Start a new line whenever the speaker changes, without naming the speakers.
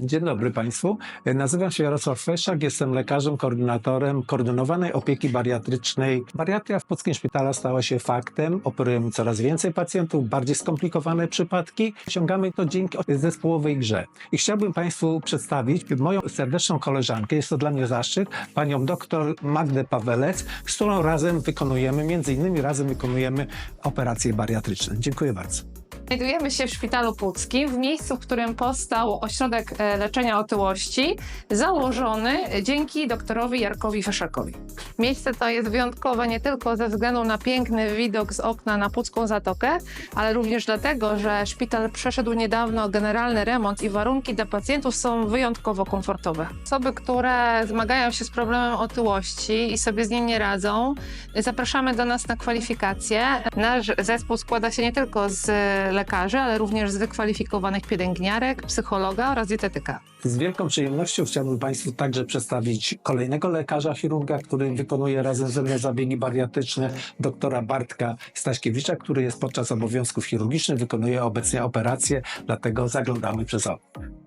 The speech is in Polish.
Dzień dobry Państwu. Nazywam się Jarosław Feszak, jestem lekarzem, koordynatorem koordynowanej opieki bariatrycznej. Bariatria w Polskim Szpitalu stała się faktem. Operujemy coraz więcej pacjentów, bardziej skomplikowane przypadki. Osiągamy to dzięki zespołowej grze. I chciałbym Państwu przedstawić moją serdeczną koleżankę. Jest to dla mnie zaszczyt, panią dr Magdę Pawelec, z którą razem wykonujemy, między innymi razem wykonujemy operacje bariatryczne. Dziękuję bardzo.
Znajdujemy się w Szpitalu Puckim, w miejscu, w którym powstał ośrodek e, leczenia otyłości, założony dzięki doktorowi Jarkowi Feszakowi. Miejsce to jest wyjątkowe nie tylko ze względu na piękny widok z okna na Pucką Zatokę, ale również dlatego, że szpital przeszedł niedawno generalny remont i warunki dla pacjentów są wyjątkowo komfortowe. Osoby, które zmagają się z problemem otyłości i sobie z nim nie radzą, zapraszamy do nas na kwalifikacje. Nasz zespół składa się nie tylko z lekarzy, ale również z wykwalifikowanych pielęgniarek, psychologa oraz dietetyka.
Z wielką przyjemnością chciałbym Państwu także przedstawić kolejnego lekarza chirurga, który wykonuje razem ze mną zabiegi bariatryczne, doktora Bartka Staśkiewicza, który jest podczas obowiązków chirurgicznych, wykonuje obecnie operację, dlatego zaglądamy przez okno.